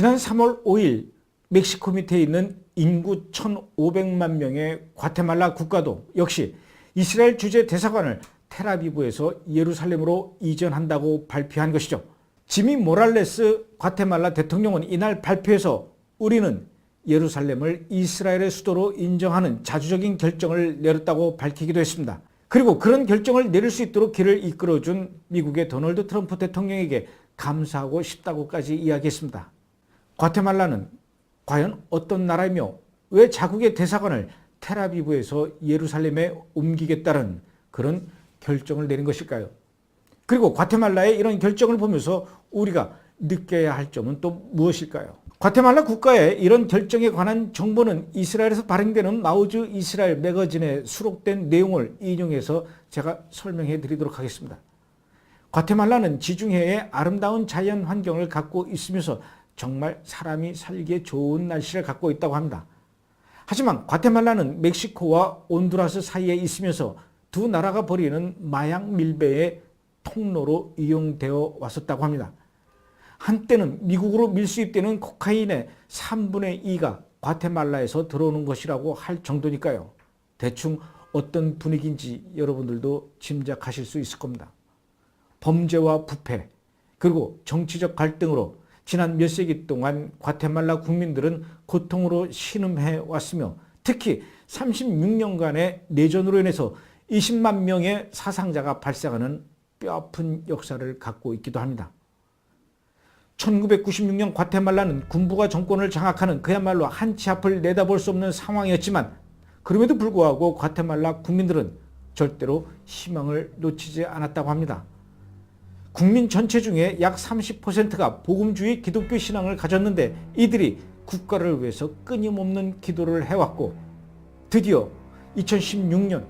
지난 3월 5일 멕시코 밑에 있는 인구 1,500만 명의 과테말라 국가도 역시 이스라엘 주재 대사관을 테라비브에서 예루살렘으로 이전한다고 발표한 것이죠. 지미 모랄레스 과테말라 대통령은 이날 발표에서 우리는 예루살렘을 이스라엘의 수도로 인정하는 자주적인 결정을 내렸다고 밝히기도 했습니다. 그리고 그런 결정을 내릴 수 있도록 길을 이끌어준 미국의 도널드 트럼프 대통령에게 감사하고 싶다고까지 이야기했습니다. 과테말라는 과연 어떤 나라이며 왜 자국의 대사관을 테라비브에서 예루살렘에 옮기겠다는 그런 결정을 내린 것일까요? 그리고 과테말라의 이런 결정을 보면서 우리가 느껴야 할 점은 또 무엇일까요? 과테말라 국가의 이런 결정에 관한 정보는 이스라엘에서 발행되는 마우즈 이스라엘 매거진에 수록된 내용을 인용해서 제가 설명해 드리도록 하겠습니다. 과테말라는 지중해의 아름다운 자연 환경을 갖고 있으면서 정말 사람이 살기에 좋은 날씨를 갖고 있다고 합니다. 하지만 과테말라는 멕시코와 온두라스 사이에 있으면서 두 나라가 벌이는 마약 밀배의 통로로 이용되어 왔었다고 합니다. 한때는 미국으로 밀수입되는 코카인의 3분의 2가 과테말라에서 들어오는 것이라고 할 정도니까요. 대충 어떤 분위기인지 여러분들도 짐작하실 수 있을 겁니다. 범죄와 부패, 그리고 정치적 갈등으로 지난 몇 세기 동안 과테말라 국민들은 고통으로 신음해 왔으며 특히 36년간의 내전으로 인해서 20만 명의 사상자가 발생하는 뼈아픈 역사를 갖고 있기도 합니다. 1996년 과테말라는 군부가 정권을 장악하는 그야말로 한치 앞을 내다볼 수 없는 상황이었지만 그럼에도 불구하고 과테말라 국민들은 절대로 희망을 놓치지 않았다고 합니다. 국민 전체 중에 약 30%가 복음주의 기독교 신앙을 가졌는데 이들이 국가를 위해서 끊임없는 기도를 해왔고 드디어 2016년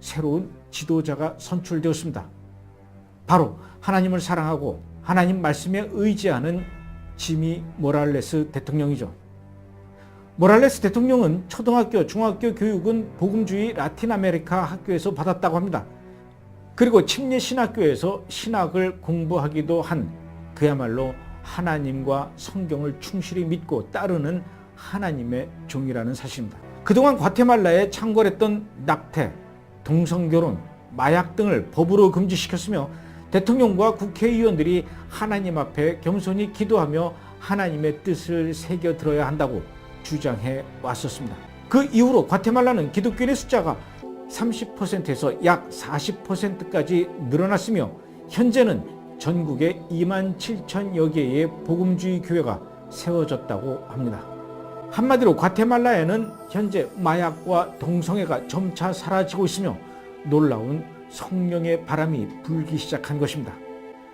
새로운 지도자가 선출되었습니다. 바로 하나님을 사랑하고 하나님 말씀에 의지하는 지미 모랄레스 대통령이죠. 모랄레스 대통령은 초등학교, 중학교 교육은 복음주의 라틴 아메리카 학교에서 받았다고 합니다. 그리고 침례 신학교에서 신학을 공부하기도 한 그야말로 하나님과 성경을 충실히 믿고 따르는 하나님의 종이라는 사실입니다. 그동안 과테말라에 창궐했던 낙태, 동성결혼, 마약 등을 법으로 금지시켰으며 대통령과 국회의원들이 하나님 앞에 겸손히 기도하며 하나님의 뜻을 새겨 들어야 한다고 주장해 왔었습니다. 그 이후로 과테말라는 기독교인의 숫자가 30%에서 약 40%까지 늘어났으며 현재는 전국에 2만 7천여 개의 복음주의 교회가 세워졌다고 합니다. 한마디로 과테말라에는 현재 마약과 동성애가 점차 사라지고 있으며 놀라운 성령의 바람이 불기 시작한 것입니다.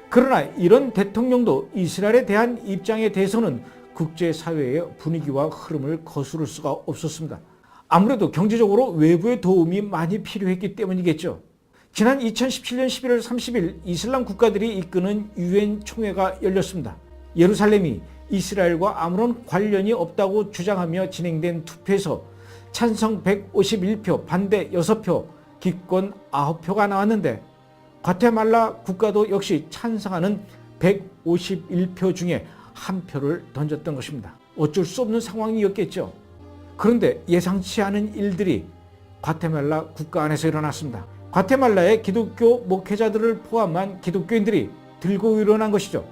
그러나 이런 대통령도 이스라엘에 대한 입장에 대해서는 국제사회의 분위기와 흐름을 거스를 수가 없었습니다. 아무래도 경제적으로 외부의 도움이 많이 필요했기 때문이겠죠. 지난 2017년 11월 30일 이슬람 국가들이 이끄는 유엔 총회가 열렸습니다. 예루살렘이 이스라엘과 아무런 관련이 없다고 주장하며 진행된 투표에서 찬성 151표, 반대 6표, 기권 9표가 나왔는데 과테말라 국가도 역시 찬성하는 151표 중에 한 표를 던졌던 것입니다. 어쩔 수 없는 상황이었겠죠. 그런데 예상치 않은 일들이 과테말라 국가 안에서 일어났습니다. 과테말라의 기독교 목회자들을 포함한 기독교인들이 들고 일어난 것이죠.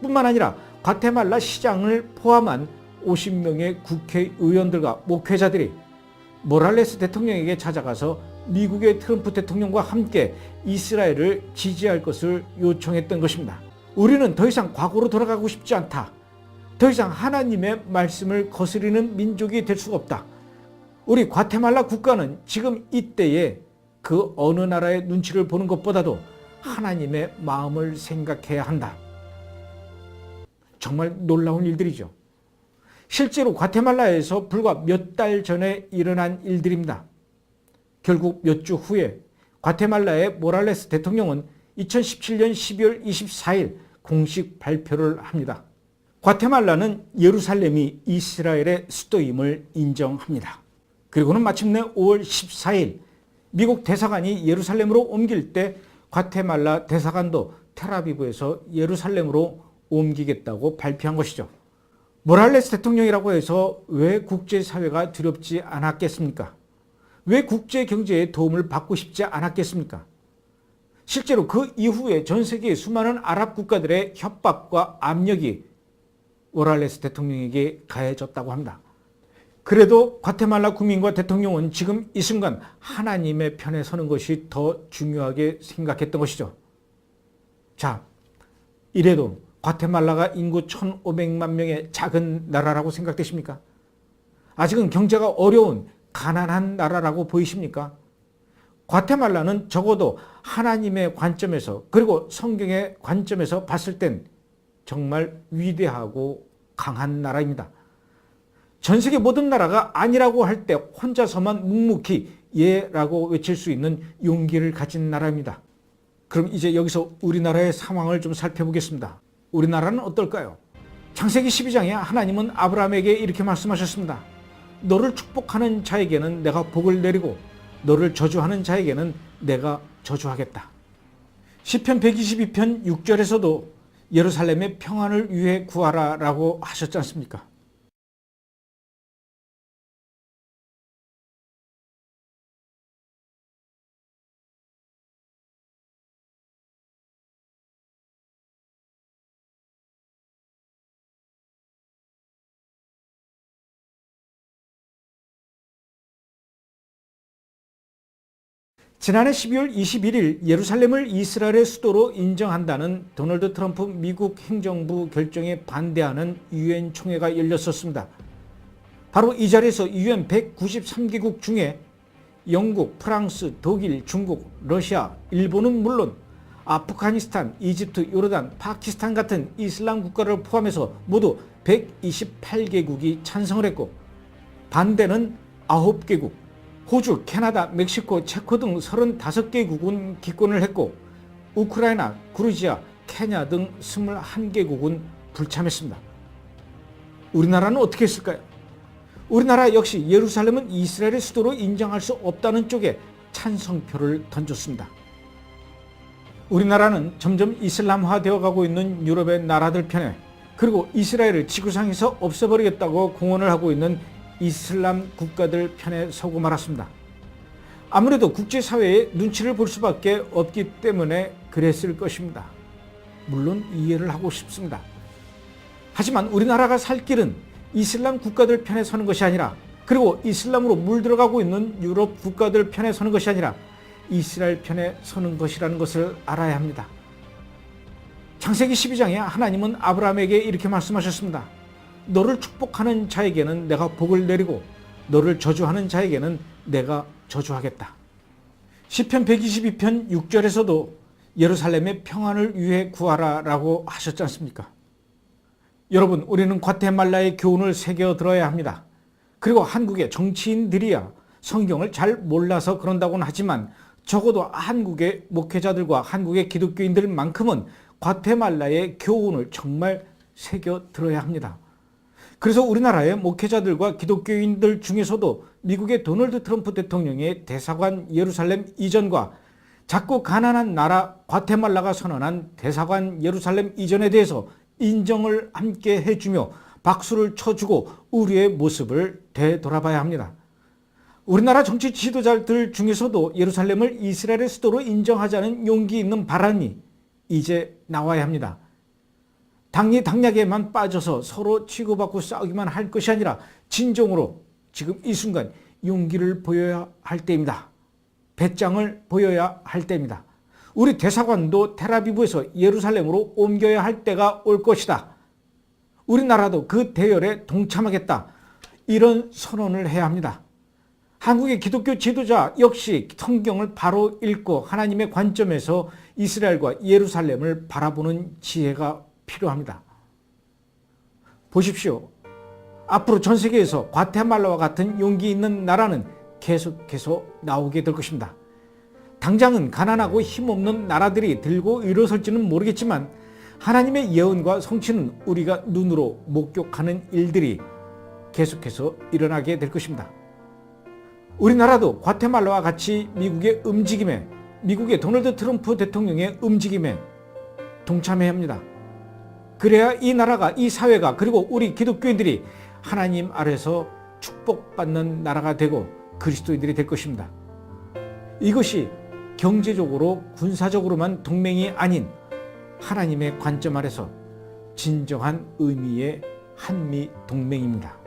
뿐만 아니라 과테말라 시장을 포함한 50명의 국회의원들과 목회자들이 모랄레스 대통령에게 찾아가서 미국의 트럼프 대통령과 함께 이스라엘을 지지할 것을 요청했던 것입니다. 우리는 더 이상 과거로 돌아가고 싶지 않다. 더 이상 하나님의 말씀을 거스리는 민족이 될 수가 없다. 우리 과테말라 국가는 지금 이때에 그 어느 나라의 눈치를 보는 것보다도 하나님의 마음을 생각해야 한다. 정말 놀라운 일들이죠. 실제로 과테말라에서 불과 몇 달 전에 일어난 일들입니다. 결국 몇 주 후에 과테말라의 모랄레스 대통령은 2017년 12월 24일 공식 발표를 합니다. 과테말라는 예루살렘이 이스라엘의 수도임을 인정합니다. 그리고는 마침내 5월 14일 미국 대사관이 예루살렘으로 옮길 때 과테말라 대사관도 테라비브에서 예루살렘으로 옮기겠다고 발표한 것이죠. 모랄레스 대통령이라고 해서 왜 국제사회가 두렵지 않았겠습니까? 왜 국제 경제에 도움을 받고 싶지 않았겠습니까? 실제로 그 이후에 전 세계의 수많은 아랍 국가들의 협박과 압력이 모랄레스 대통령에게 가해졌다고 합니다. 그래도 과테말라 국민과 대통령은 지금 이 순간 하나님의 편에 서는 것이 더 중요하게 생각했던 것이죠. 자, 이래도 과테말라가 인구 1,500만 명의 작은 나라라고 생각되십니까? 아직은 경제가 어려운 가난한 나라라고 보이십니까? 과테말라는 적어도 하나님의 관점에서 그리고 성경의 관점에서 봤을 땐 정말 위대하고 강한 나라입니다. 전 세계 모든 나라가 아니라고 할 때 혼자서만 묵묵히 예라고 외칠 수 있는 용기를 가진 나라입니다. 그럼 이제 여기서 우리나라의 상황을 좀 살펴보겠습니다. 우리나라는 어떨까요? 창세기 12장에 하나님은 아브라함에게 이렇게 말씀하셨습니다. 너를 축복하는 자에게는 내가 복을 내리고 너를 저주하는 자에게는 내가 저주하겠다. 시편 122편 6절에서도 예루살렘의 평안을 위해 구하라라고 하셨지 않습니까? 지난해 12월 21일 예루살렘을 이스라엘의 수도로 인정한다는 도널드 트럼프 미국 행정부 결정에 반대하는 유엔 총회가 열렸었습니다. 바로 이 자리에서 유엔 193개국 중에 영국, 프랑스, 독일, 중국, 러시아, 일본은 물론 아프가니스탄, 이집트, 요르단, 파키스탄 같은 이슬람 국가를 포함해서 모두 128개국이 찬성을 했고 반대는 9개국, 호주, 캐나다, 멕시코, 체코 등 35개국은 기권을 했고 우크라이나, 그루지아, 케냐 등 21개국은 불참했습니다. 우리나라는 어떻게 했을까요? 우리나라 역시 예루살렘은 이스라엘의 수도로 인정할 수 없다는 쪽에 찬성표를 던졌습니다. 우리나라는 점점 이슬람화 되어 가고 있는 유럽의 나라들 편에 그리고 이스라엘을 지구상에서 없애버리겠다고 공언을 하고 있는 이슬람 국가들 편에 서고 말았습니다. 아무래도 국제사회의 눈치를 볼 수밖에 없기 때문에 그랬을 것입니다. 물론 이해를 하고 싶습니다. 하지만 우리나라가 살 길은 이슬람 국가들 편에 서는 것이 아니라 그리고 이슬람으로 물들어가고 있는 유럽 국가들 편에 서는 것이 아니라 이스라엘 편에 서는 것이라는 것을 알아야 합니다. 창세기 12장에 하나님은 아브라함에게 이렇게 말씀하셨습니다. 너를 축복하는 자에게는 내가 복을 내리고 너를 저주하는 자에게는 내가 저주하겠다. 시편 122편 6절에서도 예루살렘의 평안을 위해 구하라라고 하셨지 않습니까? 여러분, 우리는 과테말라의 교훈을 새겨 들어야 합니다. 그리고 한국의 정치인들이야 성경을 잘 몰라서 그런다고는 하지만 적어도 한국의 목회자들과 한국의 기독교인들만큼은 과테말라의 교훈을 정말 새겨 들어야 합니다. 그래서 우리나라의 목회자들과 기독교인들 중에서도 미국의 도널드 트럼프 대통령의 대사관 예루살렘 이전과 작고 가난한 나라 과테말라가 선언한 대사관 예루살렘 이전에 대해서 인정을 함께 해주며 박수를 쳐주고 우리의 모습을 되돌아봐야 합니다. 우리나라 정치 지도자들 중에서도 예루살렘을 이스라엘의 수도로 인정하자는 용기 있는 발언이 이제 나와야 합니다. 당리 당략에만 빠져서 서로 치고받고 싸우기만 할 것이 아니라 진정으로 지금 이 순간 용기를 보여야 할 때입니다. 배짱을 보여야 할 때입니다. 우리 대사관도 테라비브에서 예루살렘으로 옮겨야 할 때가 올 것이다. 우리나라도 그 대열에 동참하겠다. 이런 선언을 해야 합니다. 한국의 기독교 지도자 역시 성경을 바로 읽고 하나님의 관점에서 이스라엘과 예루살렘을 바라보는 지혜가 필요합니다. 보십시오. 앞으로 전 세계에서 과테말라와 같은 용기 있는 나라는 계속해서 나오게 될 것입니다. 당장은 가난하고 힘없는 나라들이 들고 일어설지는 모르겠지만 하나님의 예언과 성취는 우리가 눈으로 목격하는 일들이 계속해서 일어나게 될 것입니다. 우리나라도 과테말라와 같이 미국의 움직임에 미국의 도널드 트럼프 대통령의 움직임에 동참해야 합니다. 그래야 이 나라가 이 사회가 그리고 우리 기독교인들이 하나님 아래서 축복받는 나라가 되고 그리스도인들이 될 것입니다. 이것이 경제적으로 군사적으로만 동맹이 아닌 하나님의 관점 아래서 진정한 의미의 한미 동맹입니다.